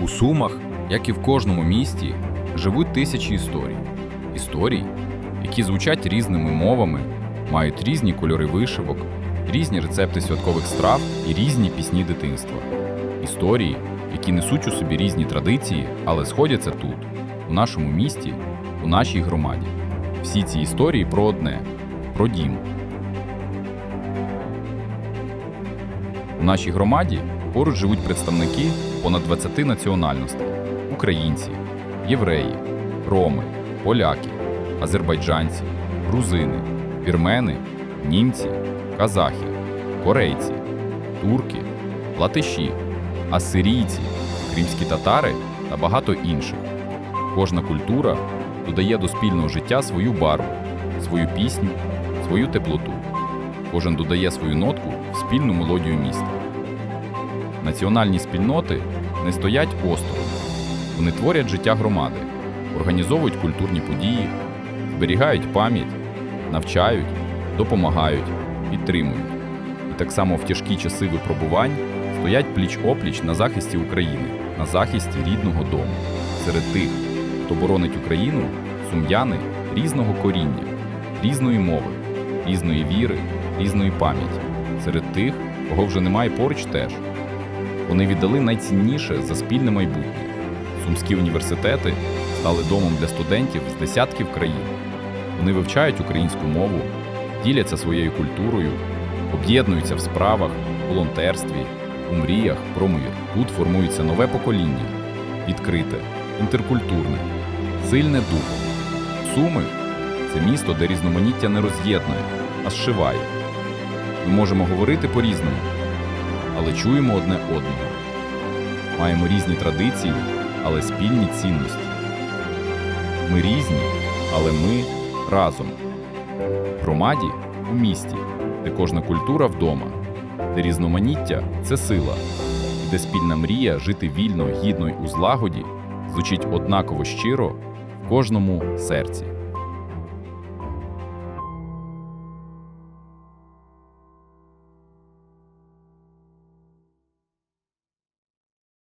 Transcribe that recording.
У Сумах, як і в кожному місті, живуть тисячі історій. Історій, які звучать різними мовами, мають різні кольори вишивок, різні рецепти святкових страв і різні пісні дитинства. Історії, які несуть у собі різні традиції, але сходяться тут, у нашому місті, у нашій громаді. Всі ці історії про одне про дім. У нашій громаді поруч живуть представники понад 20 національностей: українці, євреї, роми, поляки, азербайджанці, грузини, вірмени, німці, казахи, корейці, турки, латиші, асирійці, кримські татари та багато інших. Кожна культура додає до спільного життя свою барву, свою пісню, свою теплоту. Кожен додає свою нотку в спільну мелодію міста. Національні спільноти не стоять осторонь. Вони творять життя громади, організовують культурні події, зберігають пам'ять, навчають, допомагають, підтримують. І так само в тяжкі часи випробувань стоять пліч-опліч на захисті України, на захисті рідного дому. Серед тих, хто боронить Україну, сум'яни різного коріння, різної мови, різної віри, різної пам'яті. Серед тих, кого вже немає поруч теж. Вони віддали найцінніше за спільне майбутнє. Сумські університети стали домом для студентів з десятків країн. Вони вивчають українську мову, діляться своєю культурою, об'єднуються в справах, волонтерстві, у мріях про мир. Тут формується нове покоління, відкрите, інтеркультурне, сильне духом. Суми це місто, де різноманіття не роз'єднує, а зшиває. Ми можемо говорити по-різному, але чуємо одне одного. Маємо різні традиції, але спільні цінності. Ми різні, але ми разом. В громаді у місті, де кожна культура вдома, де різноманіття це сила, і де спільна мрія жити вільно, гідно й у злагоді звучить однаково щиро в кожному серці.